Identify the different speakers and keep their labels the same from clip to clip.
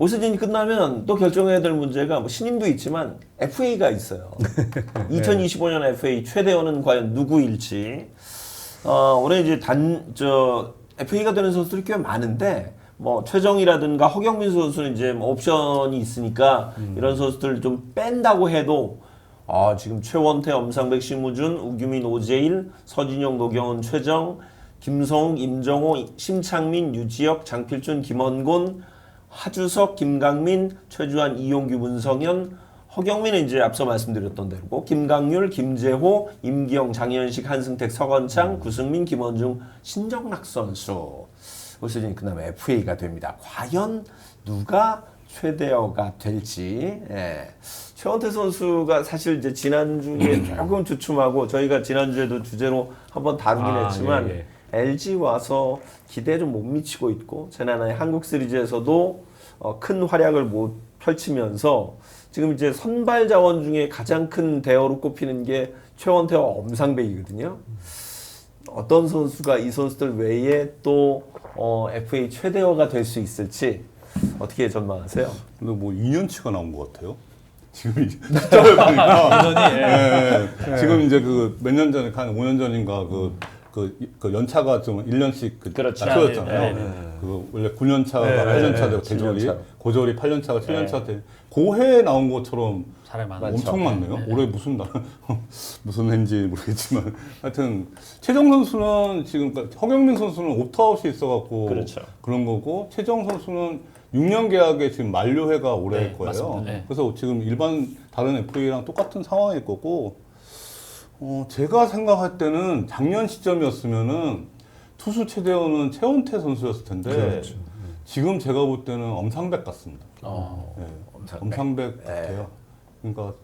Speaker 1: 올 시즌이 끝나면 또 결정해야 될 문제가 뭐 신임도 있지만 FA가 있어요. 2025년 FA 최대원은 과연 누구일지. 어, 올해 이제 단, 저, FA가 되는 선수들이 꽤 많은데, 뭐, 최정이라든가 허경민 선수는 이제 뭐 옵션이 있으니까 이런 선수들 좀 뺀다고 해도, 아, 지금 최원태, 엄상백, 심우준, 우규민, 오재일, 서진영, 노경은, 최정, 김성욱, 임정호, 심창민, 유지혁, 장필준, 김원곤, 하주석, 김강민, 최주환, 이용규, 문성현, 허경민은 이제 앞서 말씀드렸던 대로고 김강률, 김재호, 임기영, 장현식, 한승택, 서건창, 구승민, 김원중, 신정락 선수 올 시즌 끝나면 FA가 됩니다. 과연 누가 최대어가 될지 예. 최원태 선수가 사실 이제 지난주에 조금 주춤하고 저희가 지난주에도 주제로 한번 다루긴
Speaker 2: 아,
Speaker 1: 했지만
Speaker 2: 예, 예.
Speaker 1: LG 와서 기대에 좀 못 미치고 있고 지난해 한국 시리즈에서도 어, 큰 활약을 못 펼치면서 지금 이제 선발 자원 중에 가장 큰 대어로 꼽히는 게 최원태와 엄상백이거든요. 어떤 선수가 이 선수들 외에 또 어, FA 최대어가 될 수 있을지 어떻게 전망하세요?
Speaker 3: 근데 뭐 2년치가 나온 것 같아요. 지금 이제 숫자를 보니까 예, 예. 지금 이제 그 몇 년 전에 한 5년 전인가 그, 그, 그 연차가 좀 1년씩 그
Speaker 1: 그렇죠.
Speaker 3: 낮춰졌잖아요.
Speaker 2: 네, 네,
Speaker 3: 그 원래 9년차가
Speaker 2: 네,
Speaker 3: 8년차 되고
Speaker 1: 네,
Speaker 3: 대졸이
Speaker 1: 7년차.
Speaker 3: 고졸이 8년차가 7년차 돼. 고해에 나온 것처럼
Speaker 2: 사람이 많아.
Speaker 3: 엄청 많네요. 올해 무슨 날 무슨 해인지 모르겠지만 하여튼 최정 선수는 지금 허경민 선수는 옵트아웃이 있어갖고
Speaker 1: 그렇죠.
Speaker 3: 런 거고 최정 선수는 6년 계약에 지금 만료해가 올해일
Speaker 2: 네,
Speaker 3: 거예요.
Speaker 2: 맞습니다. 네.
Speaker 3: 그래서 지금 일반 다른 FA랑 똑같은 상황일 거고 어, 제가 생각할 때는 작년 시점이었으면은 투수 최대원은 최원태 선수였을 텐데
Speaker 1: 그렇죠.
Speaker 3: 지금 제가 볼 때는 엄상백 같습니다.
Speaker 1: 어,
Speaker 3: 네.
Speaker 1: 엄상백.
Speaker 3: 엄상백
Speaker 1: 네.
Speaker 3: 같아요. 그러니까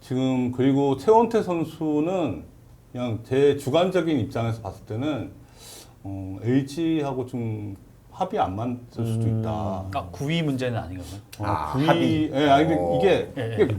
Speaker 3: 지금 그리고 최원태 선수는 그냥 제 주관적인 입장에서 봤을 때는 어, LG하고 좀 합이 안 맞을 수도 있다.
Speaker 2: 아, 구위 문제는 아니거든요.
Speaker 3: 어,
Speaker 1: 아,
Speaker 3: 구위,
Speaker 1: 합의.
Speaker 3: 예, 아니 근데
Speaker 1: 어.
Speaker 3: 이게,
Speaker 2: 예,
Speaker 3: 이게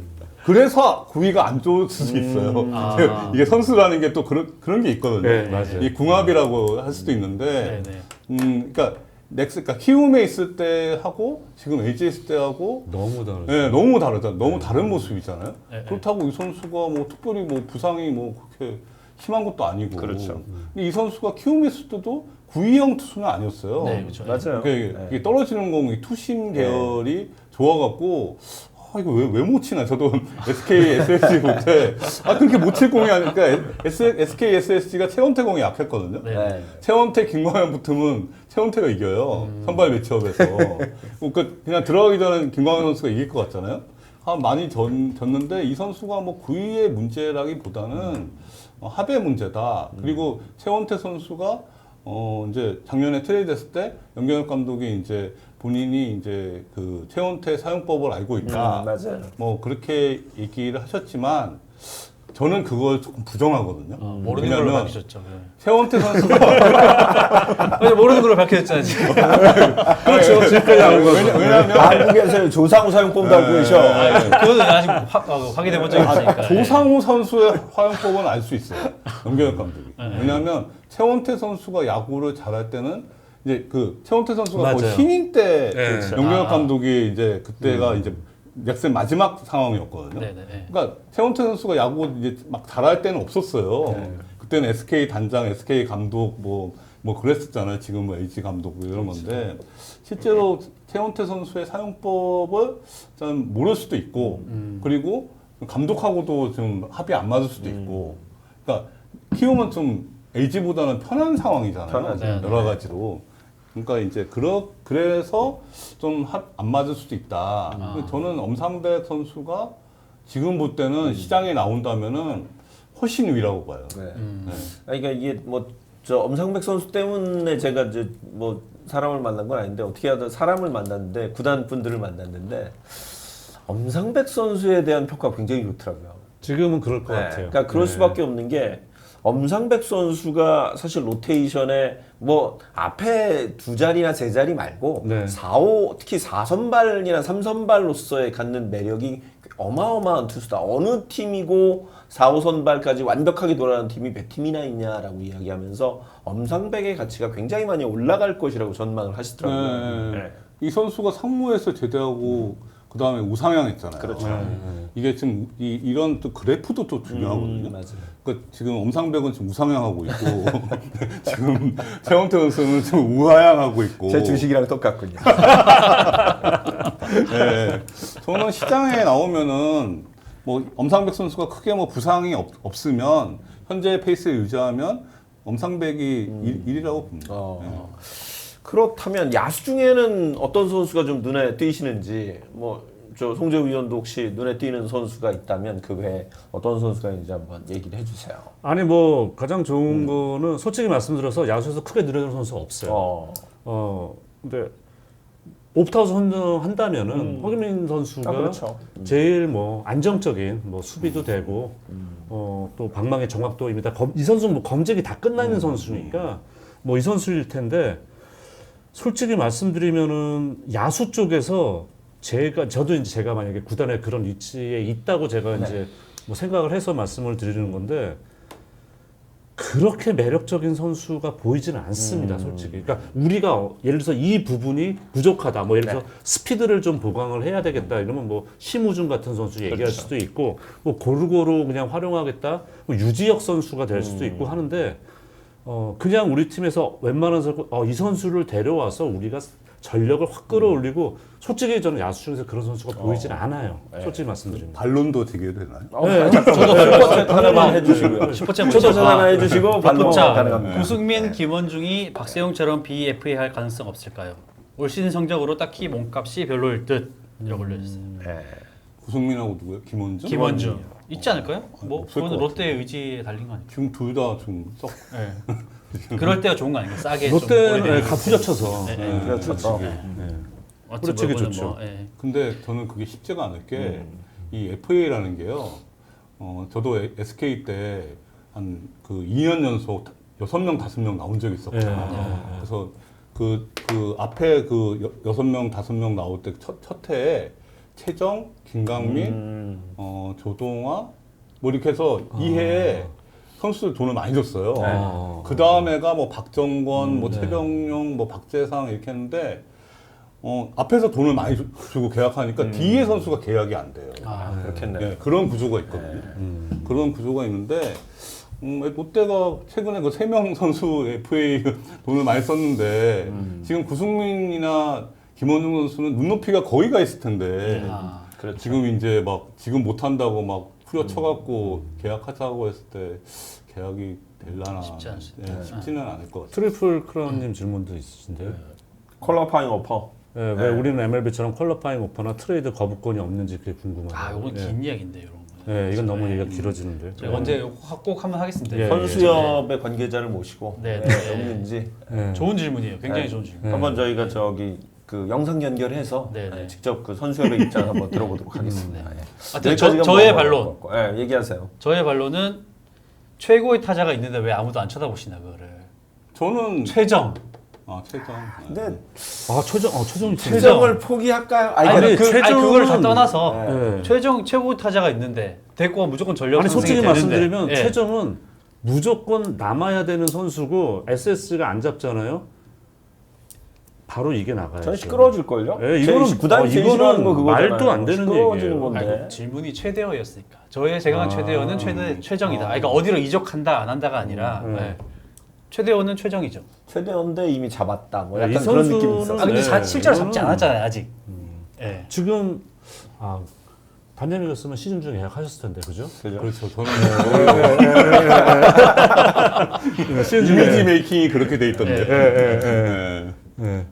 Speaker 3: 그래서 구위가 안 좋을 수도 있어요.
Speaker 2: 아.
Speaker 3: 이게 선수라는 게 또 그런 그런 게 있거든요.
Speaker 2: 네, 맞아요.
Speaker 3: 이 궁합이라고 할 수도 있는데,
Speaker 2: 네, 네.
Speaker 3: 음, 그러니까 넥스, 그러니까 키움에 있을 때 하고 지금 LG에 있을 때 하고
Speaker 4: 너무 다르죠.
Speaker 3: 네, 너무 다르잖아. 너무 다른 모습이잖아요.
Speaker 2: 네,
Speaker 3: 그렇다고 이 선수가 뭐 특별히 뭐 부상이 뭐 그렇게 심한 것도 아니고.
Speaker 1: 그렇죠.
Speaker 3: 근데 이 선수가 키움에 있을 때도 구위형 투수는 아니었어요.
Speaker 2: 네, 그렇죠.
Speaker 1: 맞아요.
Speaker 3: 그게
Speaker 1: 네.
Speaker 3: 이게 떨어지는 공이 투심 계열이 좋아갖고 아 이거 왜 왜 못 치나 저도 SK SSG 볼 때 아 그렇게 못 칠 공이 아니니까 SK SSG가 최원태 공이 약했거든요.
Speaker 2: 네.
Speaker 1: 네.
Speaker 3: 최원태 김광현 붙으면 최원태가 이겨요 선발 매치업에서 그러니까 그냥 들어가기 전에 김광현 선수가 이길 것 같잖아요. 아 많이 졌, 졌는데 이 선수가 뭐 구위의 문제라기보다는 어, 합의 문제다. 그리고 최원태 선수가 어 이제 작년에 트레이드했을 때 연경엽 감독이 이제 본인이 이제 그 최원태 사용법을 알고 있다.
Speaker 1: 음, 맞아요.
Speaker 3: 뭐 그렇게 얘기를 하셨지만 저는 그걸 조금 부정하거든요.
Speaker 2: 어, 모르는 걸로
Speaker 3: 왜냐면
Speaker 2: 밝히셨죠. 네.
Speaker 3: 최원태 선수가
Speaker 2: 아니, 모르는 걸로 밝혀졌잖아요. 지금.
Speaker 3: 그렇죠. 지금까지 안 왜냐, 왜냐면
Speaker 1: 한국에서 조상우 사용법도 알고 계셔.
Speaker 2: 아, 그거는 아직 확, 어, 확인해 본 적이 없으니까.
Speaker 3: 아, 조상우 선수의 화용법은 알 수 있어요. 연경엽 감독이. 왜냐하면 최원태 선수가 야구를 잘할 때는 이제 그 최원태 선수가
Speaker 4: 맞아요.
Speaker 3: 신인 때
Speaker 4: 네.
Speaker 3: 연경엽
Speaker 2: 아.
Speaker 3: 감독이 이제 그때가 이제 넥센 마지막 상황이었거든요.
Speaker 2: 네, 네, 네.
Speaker 3: 그러니까 최원태 선수가 야구 이제 막 잘할 때는 없었어요. 그때는 SK 단장, SK 감독 뭐, 뭐 그랬었잖아요. 지금은 LG 감독 뭐 이런 건데 실제로 최원태 선수의 사용법을 좀 모를 수도 있고 그리고 감독하고도 좀 합이 안 맞을 수도 있고 그러니까 키움은 좀 LG보다는 편한 상황이잖아요.
Speaker 1: 편하죠.
Speaker 2: 네,
Speaker 3: 여러 가지로. 그러니까 이제 그러, 그래서 좀 안 맞을 수도 있다. 근데 저는 엄상백 선수가 지금 볼 때는 시장에 나온다면은 훨씬 위라고 봐요.
Speaker 1: 네.
Speaker 2: 음.
Speaker 3: 네.
Speaker 1: 그러니까 이게 뭐 저 엄상백 선수 때문에 제가 이제 뭐 사람을 만난 건 아닌데 어떻게 하다 사람을 만났는데 구단 분들을 만났는데 엄상백 선수에 대한 평가 가 굉장히 좋더라고요.
Speaker 4: 지금은 그럴 것
Speaker 1: 네,
Speaker 4: 같아요.
Speaker 1: 그러니까 그럴
Speaker 4: 네.
Speaker 1: 수밖에 없는 게 엄상백 선수가 사실 로테이션에 뭐 앞에 두 자리나 세 자리 말고
Speaker 4: 네.
Speaker 1: 4, 5 특히 4선발이나 3선발로서의 갖는 매력이 어마어마한 투수다. 어느 팀이고 4, 5선발까지 완벽하게 돌아가는 팀이 몇 팀이나 있냐라고 이야기하면서 엄상백의 가치가 굉장히 많이 올라갈 것이라고 전망을 하시더라고요.
Speaker 3: 네.
Speaker 1: 네.
Speaker 3: 이 선수가 상무에서 제대하고 그 다음에 우상향 했잖아요.
Speaker 1: 그렇죠.
Speaker 3: 이게 지금 이, 이런 또 그래프도 또 중요하거든요.
Speaker 1: 음.
Speaker 3: 그러니까 지금 엄상백은 지금 우상향하고 있고 지금 최원태 선수는 지금 우하향하고 있고.
Speaker 1: 제 주식이랑 똑같군요.
Speaker 3: 네. 저는 시장에 나오면은 뭐 엄상백 선수가 크게 뭐 부상이 없, 없으면 현재 페이스를 유지하면 엄상백이 일 1위라고 봅니다.
Speaker 1: 어. 그렇다면 야수 중에는 어떤 선수가 좀 눈에 띄시는지 뭐 저 송재우 위원도 혹시 눈에 띄는 선수가 있다면 그 외에 어떤 선수가 있는지 한번 얘기를 해주세요.
Speaker 4: 아니 뭐 가장 좋은 거는 솔직히 말씀드려서 야수에서 크게 늘어나는 선수가 없어요. 어,
Speaker 1: 어,
Speaker 4: 근데 옵타웃 선정한다면은 허기민 선수가
Speaker 1: 아, 그렇죠.
Speaker 4: 제일 뭐 안정적인 뭐 수비도 되고 어, 또 방망이 정확도 입니다. 검- 이 선수 뭐 검증이 다 끝나 있는 선수니까 뭐 이 선수일 텐데 솔직히 말씀드리면은 야수 쪽에서 제가 저도 이제 제가 만약에 구단의 그런 위치에 있다고 제가 이제 뭐 생각을 해서 말씀을 드리는 건데 그렇게 매력적인 선수가 보이지는 않습니다, 솔직히. 그러니까 우리가 어, 예를 들어서 이 부분이 부족하다, 뭐 예를 들어서 스피드를 좀 보강을 해야 되겠다 이러면 뭐 심우준 같은 선수 얘기할 수도 있고 뭐 고루고루 그냥 활용하겠다, 뭐 유지혁 선수가 될 수도 있고 하는데 어 그냥 우리 팀에서 웬만한 선수 어 이 선수를 데려와서 우리가 전력을 확 끌어올리고 솔직히 저는 야수 중에서 그런 선수가 보이진 않아요. 솔직히 말씀드리면.
Speaker 3: 반론도 되게 되나요?
Speaker 1: 어, 저도 슈퍼챗 하나만 해주시고요.
Speaker 2: 슈퍼챗
Speaker 1: 슈퍼챗
Speaker 2: 먼저.
Speaker 1: 하나 해주시고 반론
Speaker 2: 자,
Speaker 1: 가능합니다.
Speaker 2: 구승민, 김원중이 박세용처럼 BFA 할 가능성 없을까요? 올 시즌 성적으로 딱히 몸값이 별로일 듯 이라고 올려주세요.
Speaker 1: 네.
Speaker 3: 구승민하고 누구요? 김원준?
Speaker 2: 김원중 있지 않을까요? 뭐
Speaker 3: 없을
Speaker 2: 그건
Speaker 3: 것
Speaker 2: 롯데의 의지에 달린 거 아닐까요?
Speaker 3: 지금 둘다 지금 썩
Speaker 2: 네. 그럴 때가 좋은 거 아닌가? 싸게
Speaker 4: 롯데는
Speaker 2: 좀
Speaker 4: 예, 가 부딪혀서
Speaker 2: 네,
Speaker 4: 예,
Speaker 1: 그렇죠.
Speaker 2: 어찌
Speaker 4: 뿌리치기 좋죠.
Speaker 2: 뭐, 예.
Speaker 3: 근데 저는 그게 쉽지가 않을 게이
Speaker 1: 음.
Speaker 3: FA라는 게요. 어, 저도 SK 때 한 그 2년 연속 6명, 5명 나온 적이 있었거든요.
Speaker 4: 예.
Speaker 3: 그래서 그, 그 앞에 그 여- 6명, 5명 나올 때 첫, 첫 해에 최정, 김강민,
Speaker 1: 음.
Speaker 3: 어, 조동화 뭐 이렇게 해서 이 해에 선수들 돈을 많이 줬어요.
Speaker 4: 네.
Speaker 3: 그 다음에가 뭐 박정권, 뭐
Speaker 4: 네.
Speaker 3: 최병용, 뭐 박재상 이렇게 했는데 어, 앞에서 돈을 많이 주, 고 계약하니까 뒤에 선수가 계약이 안 돼요.
Speaker 2: 아,
Speaker 1: 그렇겠네요.
Speaker 3: 네, 그런 구조가 있거든요. 그런 구조가 있는데 음, 롯데가 최근에 그 세 명 선수 FA 돈을 많이 썼는데 지금 구승민이나 김원중 선수는 눈높이가 거의 가 있을 텐데
Speaker 2: 아,
Speaker 1: 그렇죠.
Speaker 3: 지금 이제 막 지금 못 한다고 막 후려쳐갖고 계약하자고 했을 때 계약이 될라나
Speaker 2: 쉽지 않습-
Speaker 3: 네, 쉽지는 않을 것 같아요.
Speaker 4: 트리플 크라운님 질문도 있으신데요.
Speaker 1: 퀄러파잉 오퍼.
Speaker 4: 예, 왜 우리는 MLB처럼 퀄러파잉 오퍼나 트레이드 거부권이 없는지 그게 궁금해요.
Speaker 2: 아, 이건
Speaker 4: 예.
Speaker 2: 긴 이야기인데 이런 거.
Speaker 4: 예, 이건 너무 얘기가 길어지는데.
Speaker 2: 제가 언제 꼭- 꼭 한번 하겠습니다.
Speaker 4: 예,
Speaker 1: 선수협의 관계자를 모시고
Speaker 2: 네,
Speaker 1: 네,
Speaker 2: 네.
Speaker 1: 없는지
Speaker 4: 예.
Speaker 2: 좋은 질문이에요. 굉장히
Speaker 1: 네.
Speaker 2: 좋은 질문.
Speaker 1: 한번 저희가 저기 그 영상 연결해서
Speaker 2: 네, 네.
Speaker 1: 네, 직접 그 선수협의 입장을 한번 들어보도록 하겠습니다. 예.
Speaker 2: 하여튼
Speaker 1: 여기까지가
Speaker 2: 저, 저의
Speaker 1: 뭐-
Speaker 2: 반론.
Speaker 1: 뭐- 예, 얘기하세요.
Speaker 2: 저의 반론은 최고의 타자가 있는데 왜 아무도 안 쳐다보시나 그거를.
Speaker 3: 저는
Speaker 2: 최정.
Speaker 3: 아 최정.
Speaker 1: 근데
Speaker 4: 아 최정, 어 최정이 있습니다.
Speaker 1: 최정을 포기할까요? 아니,
Speaker 2: 아니,
Speaker 4: 아니,
Speaker 2: 그,
Speaker 4: 최정은-
Speaker 2: 그걸 다 떠나서
Speaker 4: 예.
Speaker 2: 최정 최고 타자가 있는데 대구가 무조건 전력
Speaker 4: 아니 솔직히
Speaker 2: 되는데,
Speaker 4: 말씀드리면
Speaker 2: 예.
Speaker 4: 최정은 무조건 남아야 되는 선수고 SS가 안 잡잖아요. 바로 이게 나가요.
Speaker 1: 저는 시끄러워질 걸요?
Speaker 4: 예, 이거는-
Speaker 1: 구단이
Speaker 4: 어, 이거는
Speaker 1: 거 그거잖아요.
Speaker 4: 말도 안 되는
Speaker 1: 시끄러워지는
Speaker 4: 얘기예요.
Speaker 1: 건데.
Speaker 2: 아이고, 질문이 최대어였으니까 저의 생각은
Speaker 4: 아.
Speaker 2: 최대어는 최대 최정이다. 아, 그러니까 어디로 이적한다 안 한다가 아니라
Speaker 4: 음.
Speaker 2: 예. 최대어는 최정이죠.
Speaker 1: 최대원대 이미 잡았다. 뭐
Speaker 4: 네,
Speaker 1: 약간
Speaker 4: 이
Speaker 1: 그런
Speaker 4: 선수는-
Speaker 1: 느낌이 있어.
Speaker 2: 아 근데
Speaker 4: 네,
Speaker 2: 자- 실제로
Speaker 4: 이거는-
Speaker 2: 잡지 않았잖아요 아직. 예.
Speaker 4: 지금 아 반대이었으면 시즌 중에 예약하셨을 텐데 그죠?
Speaker 1: 그죠?
Speaker 3: 그렇죠. 저는
Speaker 4: 시즌
Speaker 3: 이미지 메이킹이 그렇게 돼 있던데.
Speaker 4: 예.
Speaker 3: 네.
Speaker 4: 예.